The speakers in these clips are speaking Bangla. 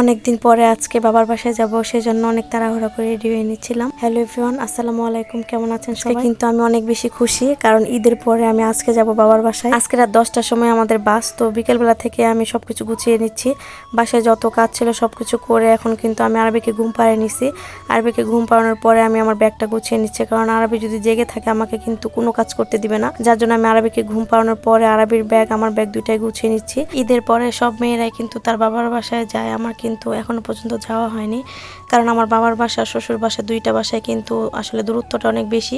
অনেকদিন পরে আজকে বাবার বাসায় যাব সেজন্য অনেক তাড়াহুড়া করে রেডি হয়ে নিচ্ছিলাম। হ্যালো এভরিওয়ান আসসালামু আলাইকুম কেমন আছেন সবাই? কিন্তু আমি অনেক বেশি খুশি কারণ ঈদের পরে আমি আজকে যাব বাবার বাসায়। আজকে রাত দশটার সময় আমাদের বাস তো বিকেলবেলা থেকে আমি সবকিছু গুছিয়ে নিচ্ছি। বাসায় যত কাজ ছিল সবকিছু করে এখন কিন্তু আমি আরবিকে ঘুম পাড়িয়ে নিছি। আরবিকে ঘুম পাড়ানোর পরে আমি আমার ব্যাগটা গুছিয়ে নিচ্ছি কারণ আরবি যদি জেগে থাকে আমাকে কিন্তু কোনো কাজ করতে দিবে না। যার জন্য আমি আরবিকে ঘুম পাড়ানোর পরে আরবির ব্যাগ আমার ব্যাগ দুইটাই গুছিয়ে নিচ্ছি। ঈদের পরে সব মেয়েরাই কিন্তু তার বাবার বাসায় যায় আমার কিন্তু এখনও পর্যন্ত যাওয়া হয়নি। কারণ আমার বাবার বাসা, শ্বশুর বাসা দুইটা বাসায় কিন্তু আসলে দূরত্বটা অনেক বেশি।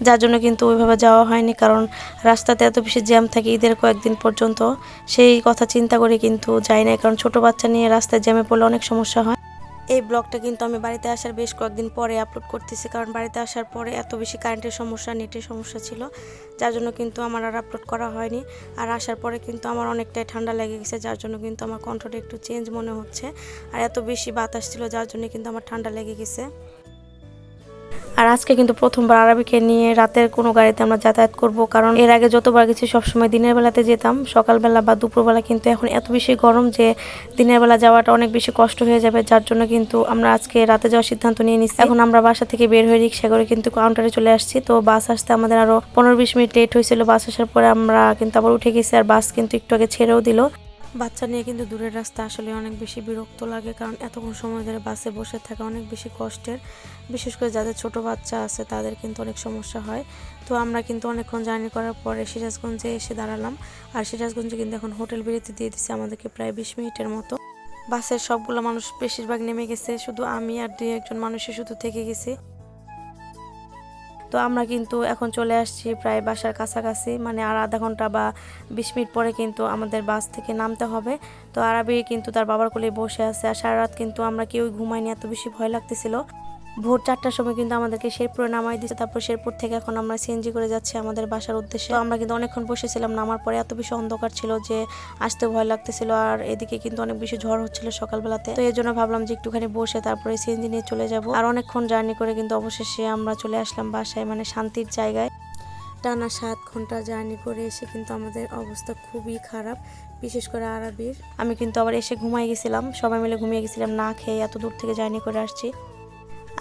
যার জন্য কিন্তু ওইভাবে যাওয়া হয়নি। কারণ রাস্তাতে এত বেশি জ্যাম থাকে ঈদের কয়েকদিন পর্যন্ত। সেই কথা চিন্তা করে কিন্তু যাই না কারণ ছোট বাচ্চা নিয়ে রাস্তায় জ্যামে পড়লে অনেক সমস্যা হয়। এই ব্লগটা কিন্তু আমি বাড়িতে আসার বেশ কয়েকদিন পরে আপলোড করতেছি, কারণ বাড়িতে আসার পরে এত বেশি কারেন্টের সমস্যা নেটের সমস্যা ছিল, যার জন্য কিন্তু আমার আর আপলোড করা হয়নি। আর আসার পরে কিন্তু আমার অনেকটাই ঠান্ডা লেগে গেছে, যার জন্য কিন্তু আমার কণ্ঠটা একটু চেঞ্জ মনে হচ্ছে। আর এত বেশি বাতাস ছিল, যার জন্য কিন্তু আমার ঠান্ডা লেগে গেছে। আর আজকে কিন্তু প্রথমবার আরবিকে নিয়ে রাতের কোনো গাড়িতে আমরা যাতায়াত করব, কারণ এর আগে যতবার গেছি সবসময় দিনের বেলাতে যেতাম। সকালবেলা বা দুপুরবেলা কিন্তু এখন এত বেশি গরম যে দিনের বেলা যাওয়াটা অনেক বেশি কষ্ট হয়ে যাবে, যার জন্য কিন্তু আমরা আজকে রাতে যাওয়ার সিদ্ধান্ত নিয়ে নিচ্ছি। এখন আমরা বাসা থেকে বের হয়ে রিক্সা করে কিন্তু কাউন্টারে চলে আসছি। তো বাস আসতে আমাদের আরও পনেরো বিশ মিনিট লেট হয়েছিল। বাস আসার পরে আমরা কিন্তু আবার উঠে গেছি, আর বাস কিন্তু একটু আগে ছেড়েও দিল। বাচ্চা নিয়ে কিন্তু দূরের রাস্তা আসলে অনেক বেশি বিরক্ত লাগে, কারণ এতক্ষণ সময় ধরে বাসে বসে থাকা অনেক বেশি কষ্টের। বিশেষ করে যাদের ছোট বাচ্চা আছে তাদের কিন্তু অনেক সমস্যা হয়। তো আমরা কিন্তু অনেকক্ষণ জার্নি করার পরে সিরাজগঞ্জে এসে দাঁড়ালাম। আর সিরাজগঞ্জে কিন্তু এখন হোটেল বিরতি দিয়ে দিচ্ছে আমাদেরকে প্রায় বিশ মিনিটের মতো। বাসের সবগুলো মানুষ বেশিরভাগ নেমে গেছে, শুধু আমি আর দুই একজন মানুষই শুধু থেকে গেছি। তো আমরা কিন্তু এখন চলে আসছি প্রায় বাসার কাছাকাছি। মানে আর আধা ঘণ্টা বা বিশ মিনিট পরে কিন্তু আমাদের বাস থেকে নামতে হবে। তো আরবি কিন্তু তার বাবার কোলে বসে আছে আর সারা রাত কিন্তু আমরা কেউই ঘুমাইনি এত বেশি ভয় লাগতেছিল। ভোর চারটার সময় কিন্তু আমাদেরকে শেরপুরে নামাই দিচ্ছে তারপর শেরপুর থেকে এখন আমরা সিএনজি করে যাচ্ছি আমাদের বাসার উদ্দেশ্যে। আমরা কিন্তু অনেকক্ষণ বসেছিলাম, নামার পরে এত বেশি অন্ধকার ছিল যে আসতে ভয় লাগতেছিল আর এদিকে কিন্তু অনেক বেশি ঝড় হচ্ছিল সকালবেলাতে। তো এই জন্য ভাবলাম যে একটুখানি বসে তারপরে সিএনজি নিয়ে চলে যাব। আর অনেকক্ষণ জার্নি করে কিন্তু অবশেষে আমরা চলে আসলাম বাসায় মানে শান্তির জায়গায়। টানা সাত ঘণ্টা জার্নি করে এসে কিন্তু আমাদের অবস্থা খুবই খারাপ, বিশেষ করে আরবির। আমি কিন্তু আবার এসে ঘুমাই গেছিলাম, সবাই মিলে ঘুমিয়ে গেছিলাম, না খেয়ে এত দূর থেকে জার্নি করে আসছি।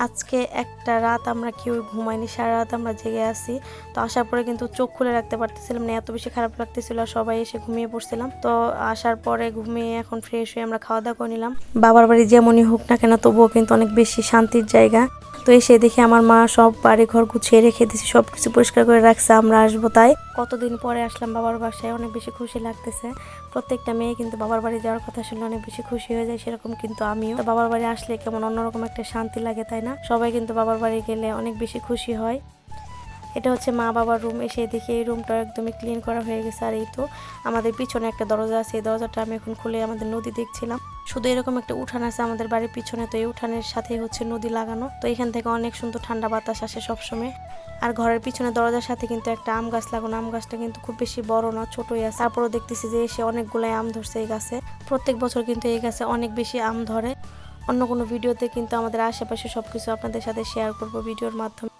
আজকে একটা রাত আমরা কেউ ঘুমাইনি সারা রাত আমরা জেগে আছি। তো আসার পরে কিন্তু চোখ খুলে রাখতে পারতেছিলাম না, এত বেশি খারাপ লাগতেছিল আর সবাই এসে ঘুমিয়ে পড়ছিলাম। তো আসার পরে ঘুমিয়ে এখন ফ্রেশ হয়ে আমরা খাওয়া দাওয়া করে নিলাম। বাবার বাড়ি যেমনই হোক না কেন, তবুও কিন্তু অনেক বেশি শান্তির জায়গা। তো এসে দেখি আমার মা সব বাড়ি ঘর গুছিয়ে রেখে দিয়েছে সব কিছু পরিষ্কার করে রাখছে, আমরা আসব তাই। কতদিন পরে আসলাম বাবার বাসায়, অনেক বেশি খুশি লাগতেছে। প্রত্যেকটা মেয়ে কিন্তু বাবার বাড়ি যাওয়ার কথা শুনলে অনেক বেশি খুশি হয়ে যায়, সেরকম কিন্তু আমিও। বাবার বাড়ি আসলে কেমন অন্যরকম একটা শান্তি লাগে, তাই না? সবাই কিন্তু বাবার বাড়ি গেলে অনেক বেশি খুশি হয়। এটা হচ্ছে মা বাবার রুম, এসে দেখি এই রুমটা একদমই ক্লিন করা হয়ে গেছে, আর এই তো আমাদের পিছনে একটা দরজা আছে, এই দরজাটা আমি এখন খুলে আমাদের নদী দেখছিলাম। শুধু এরকম একটা উঠান আছে আমাদের বাড়ির পিছনে, তো এই উঠানের সাথে হচ্ছে নদী লাগানো। তো এখান থেকে অনেক সুন্দর ঠান্ডা বাতাস আসে সবসময়। আর ঘরের পিছনে দরজার সাথে কিন্তু একটা আম গাছ লাগানো। আম গাছটা কিন্তু খুব বেশি বড় না, ছোটই আছে। তারপরও দেখতেছি যে এসে অনেকগুলাই আম ধরছে এই গাছে। প্রত্যেক বছর কিন্তু এই গাছে অনেক বেশি আম ধরে। অন্য কোনো ভিডিওতে কিন্তু আমাদের আশেপাশে সবকিছু আপনাদের সাথে শেয়ার করব ভিডিওর মাধ্যমে।